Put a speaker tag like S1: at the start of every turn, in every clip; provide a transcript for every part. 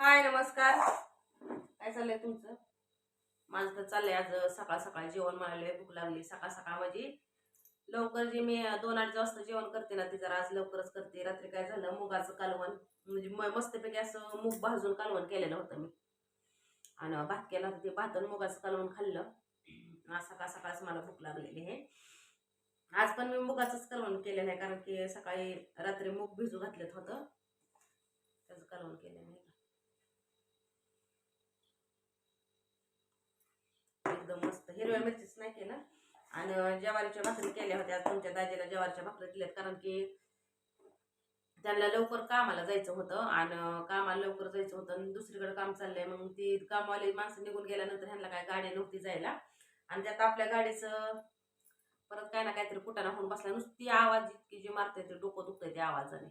S1: हाय नमस्कार. काय चाललंय तुमचं? माझं तर चाललंय आज सकाळ सकाळ जेवण मला भूक लागली. सकाळ सकाळ म्हणजे लवकर जे मी दोन अडीच वाजता जेवण करते ना ते जरा आज लवकरच करते. रात्री काय झालं मुगाचं कालवण. म्हणजे म- मस्तपैकी असं मूग भाजून कालवण केलेलं होतं मी. आणि भात केला होता ते भात मुगाचं कालवण खाल्लं. आज सकाळ सकाळच मला भूक लागलेली आहे. आज पण मी मुगाचंच कालवण केलेलं आहे कारण की सकाळी रात्री मूग भिजू घातलं होतं. त्याचं कालवण केलं नाही एकदम मस्त. हिरव्या मिरचीच नाही केलं. आणि ज्वारीच्या भाकरी केल्या होत्या. तुमच्या दाजीला ज्वारीच्या भाकरी दिल्यात. कारण की त्यांना लवकर कामाला जायचं होतं. आणि कामाला लवकर जायचं होतं. आणि दुसरीकडे काम चाललंय. मग ती कामवाली माणसं निघून गेल्यानंतर ह्यांना काय गाडी नव्हती जायला. आणि त्यात आपल्या गाडीचं परत काय ना काहीतरी कुटाणा होऊन बसला. नुसती आवाज इतकी जी मारते ते डोकं दुखतंय त्या आवाजाने.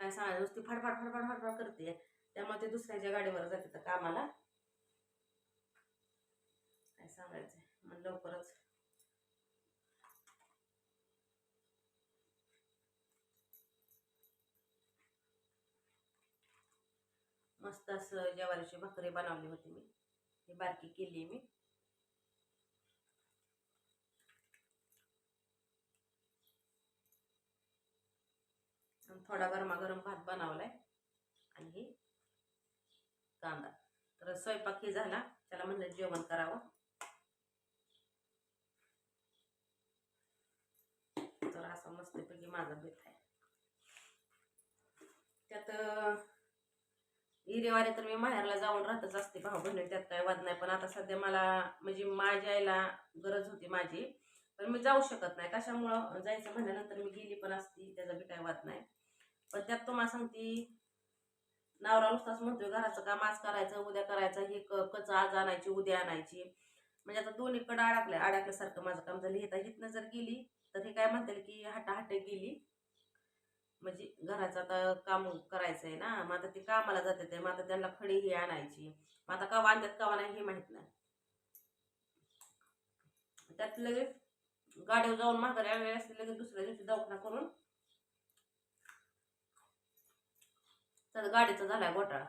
S1: काय सांगायचं? नुसती फडफड फडफड फडफड करते. त्यामुळे ते दुसऱ्याच्या गाडीवर जाते तर कामाला. काय सांगायचं मग लवकरच. मस्त असं ज्वारीची भाकरी बनवली होती मी. ही बारकी केली मी. थोडा गरमागरम भात बनवलाय. आणि ही कांदा. तर स्वयंपाक ही झाला. त्याला म्हणलं जेवण करावं तर असा माझा बेत आहे. त्यात हिरेवारे तर मी माहेरला जाऊन राहतच असते भाऊ बहिणी त्यात काय वाद नाही. पण आता सध्या मला म्हणजे माझ्या आईला गरज होती माझी पण मी जाऊ शकत नाही. कशामुळं? जायचं म्हणल्यानंतर मी गेली पण असती त्याचा बी काय वाद नाही. पण त्यात तुम्हाला सांगती नवरा नुसताच म्हणतोय घराचं काम आज करायचं उद्या करायचं हे क कच आज आणायची उद्या आणायची. म्हणजे आता दोन्हीकडं अडकल्या. अडकल्यासारखं माझं काम झालं. हे तर हितनं जर गेली तर हे काय म्हणतील की हटाहट गेली. म्हणजे घराचं आता काम करायचं आहे ना मग आता ती कामाला जाते ते मग आता त्यांना खडी ही आणायची. मग आता कवा आणतात कवा नाही हे माहीत नाही. त्यात लगेच गाडीवर जाऊन माघारी आणलेली असते लगेच दुसऱ्या दिवशी दवाखाना करून तर गाडीचा झालाय घोटाळा.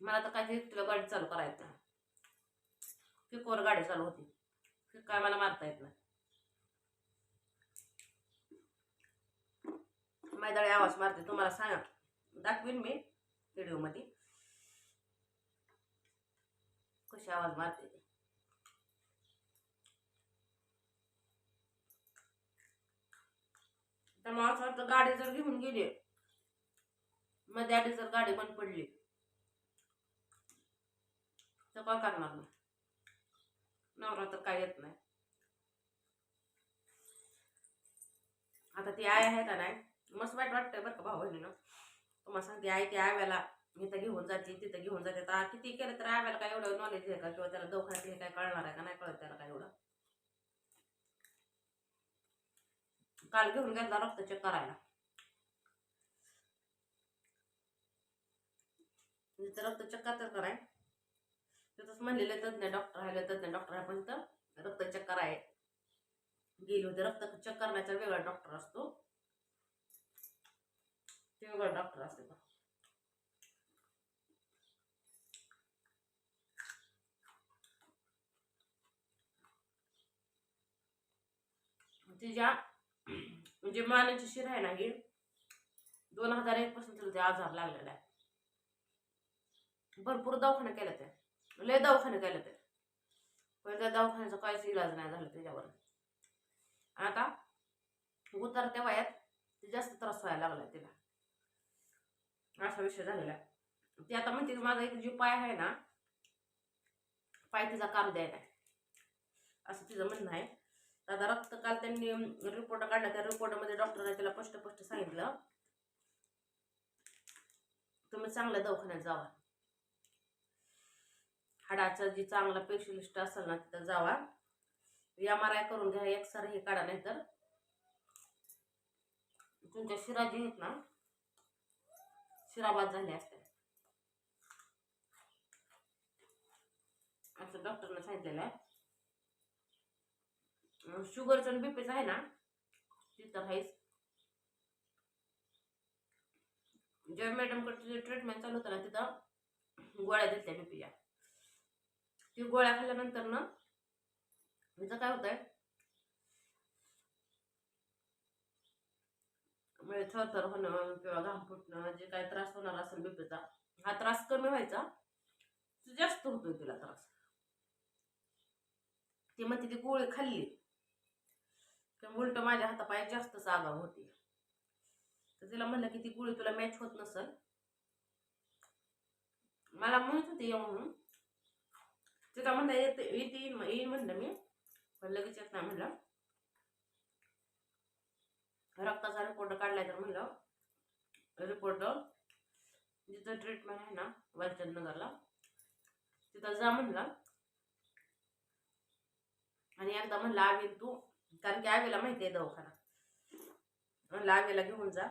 S1: मला तर काही तुला गाडी चालू करायचं. पिकोवर गाडी चालू होती. काय मला मारता येत नाही? मैदाळी आवाज मारते तुम्हाला सांगा. दाखवीन मी व्हिडिओमध्ये. कशी आवाज मारते ते? तर मला असं वाटतं गाडी जर घेऊन गेली मध्ये आधी जर गाडी बंद पडली तर काय करणार नाही नवरा तर काय येत नाही. आता ती आय आहे का नाही? मस्त वाईट वाटतंय बरं का भाऊ बहिणीनं तुम्हाला सांगते आई ती आव्याला इथं घेऊन जाते तिथं घेऊन जाते. आता किती केलं तर आव्याला काय एवढं नॉलेज आहे का? किंवा त्याला दवाखान्यात हे काय कळणार आहे का? नाही कळत त्याला काय एवढं. काल घेऊन गेला रक्त चेक करायला. रक्त चेक तर कराय तिथंच म्हणलेलं तज्ज्ञ डॉक्टर आहे तज्ञ डॉक्टर आहे पण तर रक्तचक्कर आहे. गेले होते रक्त चक्करण्याचा वेगळा डॉक्टर असतो. ते वेगळा डॉक्टर असते तिच्या म्हणजे मानाची शिर आहे ना ही दोन हजार एक पासून तिला ते आजार लागलेला आहे भरपूर दवाखाना केला त्या. लय दवाखाने केलं ते. पण त्या दवाखान्याचा काहीच इलाज नाही झाला त्याच्यावर. आता उतरत्या वयात ते जास्त त्रास व्हायला लागला तिला. असा विषय झालेला आहे. ती आता म्हणते की माझा एक जी पाय आहे ना पाय तिचा काम द्यायला असं तिचं म्हणणं आहे. दादा आता रक्त काल त्यांनी रिपोर्ट काढला. त्या रिपोर्टमध्ये डॉक्टरने तिला स्पष्ट स्पष्ट सांगितलं तुम्ही चांगल्या दवाखान्यात जावा. हाडाचा जी चांगला पेशलिस्ट असेल ना तिथं जावा. एम आर आय करून घ्या एक्सर हे काढा नाही तर तुमच्या शिरा जी आहेत ना शिराबाद झाले असते असं डॉक्टरने सांगितलेलं आहे. शुगरचं आणि बीपीचं आहे ना तिथं आहेच जेव्हा मॅडमकडची ट्रीटमेंट चालू होतं ना तिथं गोळ्या दिल्या बीपीच्या ती गोळ्या खाल्ल्यानंतर ना तिचं काय होतंय? म्हणजे थरथर होणं किंवा घाम फुटणं जे काय त्रास होणार असेल बीपीचा हा त्रास कमी व्हायचा. जास्त होतोय तिला त्रास. ती म्हणते ती गोळी खाल्ली. तर उलट माझ्या हातापाय जास्तच आगाव होती. तर तिला म्हणलं की ती गोळी तुला मॅच होत नसल. मला म्हणत होती येऊ म्हणून का म्हणलं येते येते येईन येईन म्हणलं मी. पण लगेच येत नाही म्हणलं. रक्ताचा रिपोर्ट काढलाय तर म्हणलं रिपोर्ट जिथं ट्रीटमेंट आहे ना वालचंद नगरला तिथं जा म्हणलं. आणि एकदा म्हणलं आवेल तू कारण की आवेला माहिती आहे दवाखाना. म्हणलं आवेला घेऊन जा.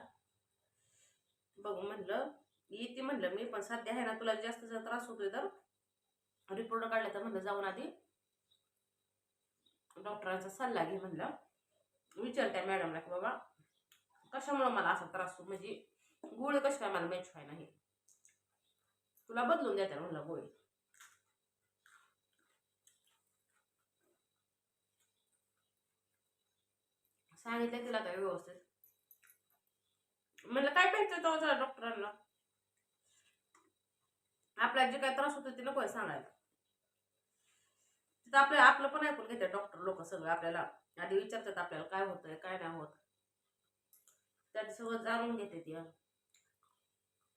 S1: बघू म्हणलं येते म्हणलं मी पण सध्या आहे ना तुला जास्त जर त्रास होतोय तर रिपोर्ट काढला तर म्हणलं जाऊन आधी डॉक्टरांचा सल्ला घे म्हणलं. विचार त्या मॅडमला की बाबा कशामुळे मला असा त्रास होतो? म्हणजे गोळी कशी काय मला मॅच व्हाय नाही तुला बदलून द्यायचं म्हणलं गोळी सांगितलं तिला काय व्यवस्थित. म्हणलं काय पाहिजे तो जरा डॉक्टरांना? आपल्याला जे काय त्रास होतो ते नको सांगायला. तिथं आपल्या आपलं पण ऐकून घेतात डॉक्टर लोक सगळं आपल्याला. आधी विचारतात आपल्याला काय होतंय काय नाही होत. त्यात सगळं जाणून घेते ती.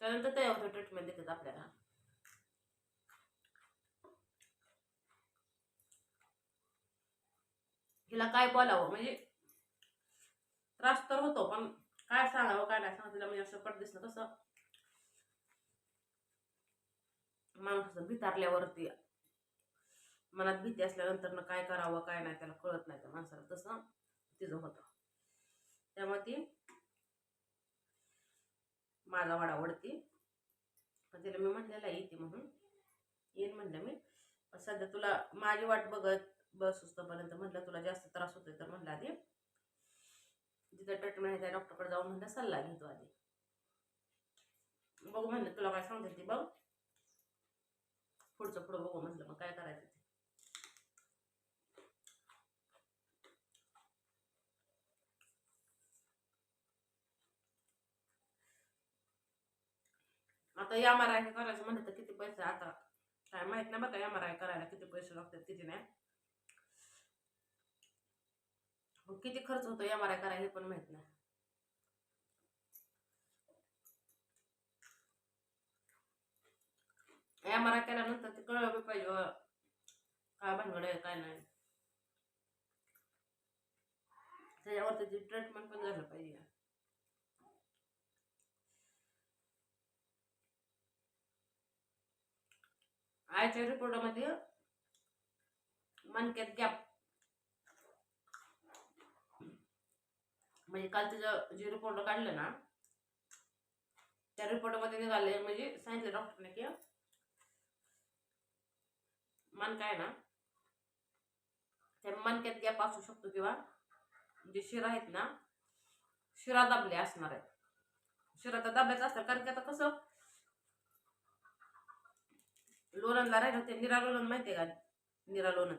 S1: त्यानंतर त्याच्यावर ट्रीटमेंट देतात आपल्याला. हिला काय बोलावं म्हणजे त्रास तर होतो पण काय सांगावं काय नाही सांगा तिला म्हणजे असं पट दिसलं कसं माणूस भितारल्यावरती मनात भीती असल्यानंतर काय करावं काय नाही त्याला कळत नाही त्या माणसाला. तसं तिचं होतं. त्यामुळे ती माझा वाडा आवडती पण तिला मी म्हटलेलं आहे येते म्हणून. येईन म्हणलं मी. पण सध्या तुला माझी वाट बघत बस पर्यंत म्हटलं तुला जास्त त्रास होतोय तर म्हटलं आधी. जिथं ट्रीटमेंट आहे त्या डॉक्टरकडे जाऊन म्हणलं सल्ला घेतो आधी. बघू म्हणलं तुला काय सांगते ती बघ. पुढचं पुढं बघू म्हटलं मग काय करायचं आता एम आर आय करायचं म्हणलं तर किती पैसे आता? काय माहीत नाही बघा एम आर आय करायला किती पैसे लागतात किती नाही. किती खर्च होतो एम आर आय करायला हे पण माहीत नाही. एम आर आय केल्यानंतर ते कळलं बी पाहिजे काय भानगड आहे काय नाही. त्याच्यावरती ट्रीटमेंट पण झालं पाहिजे. आयच्या रिपोर्टामध्ये मानक्यात गॅप म्हणजे काल तिचं जे रिपोर्ट काढलं ना त्या रिपोर्टमध्ये निघाले म्हणजे सांगितलं डॉक्टरने की मानका आहे ना त्या मानक्यात गॅप असू शकतो किंवा जे शिरा आहेत ना शिरा दाबले असणार आहेत. शिरा तर दाबल्याच असतात कारण की आता कसं लोणंदला राहिलं ते निरा लोणंद माहितीये का? निरा लोणंद.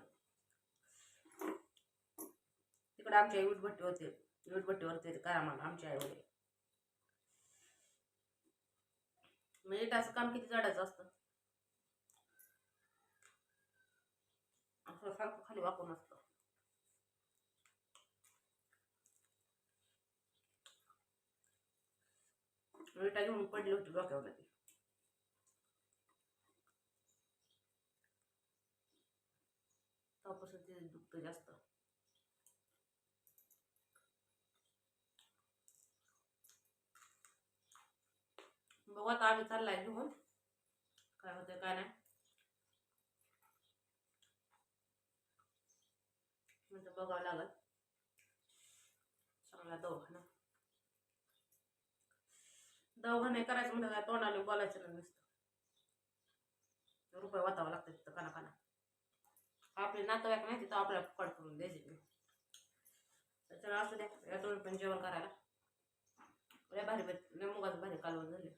S1: तिकडे आमच्या विटभट्टी होते. विटभट्टीवरती काय आम्हाला? आमच्या आई वडील. म्हणजे काम किती जाडायचं असतं? असं सारखं खाली वाकून असतं. विटा घेऊन पडली होती डोक्यावर फक्त जास्त. बघू आता आम्ही चाललाय घेऊन. काय होतंय काय नाही. म्हणजे बघावं लागल. चांगला दवाखाना. दवाखाने करायचं म्हणजे काय तोंडाने बोलायचं नसतं. रुपये वाचावं लागतं तिथं काना काना आपले नातेवाईक माहिती तर आपल्याला फुकट करून द्यायचे ते त्याच्यामुळे असू द्या या तुम्ही पण जेवण करायला. लय भारी भारी कालवण झाले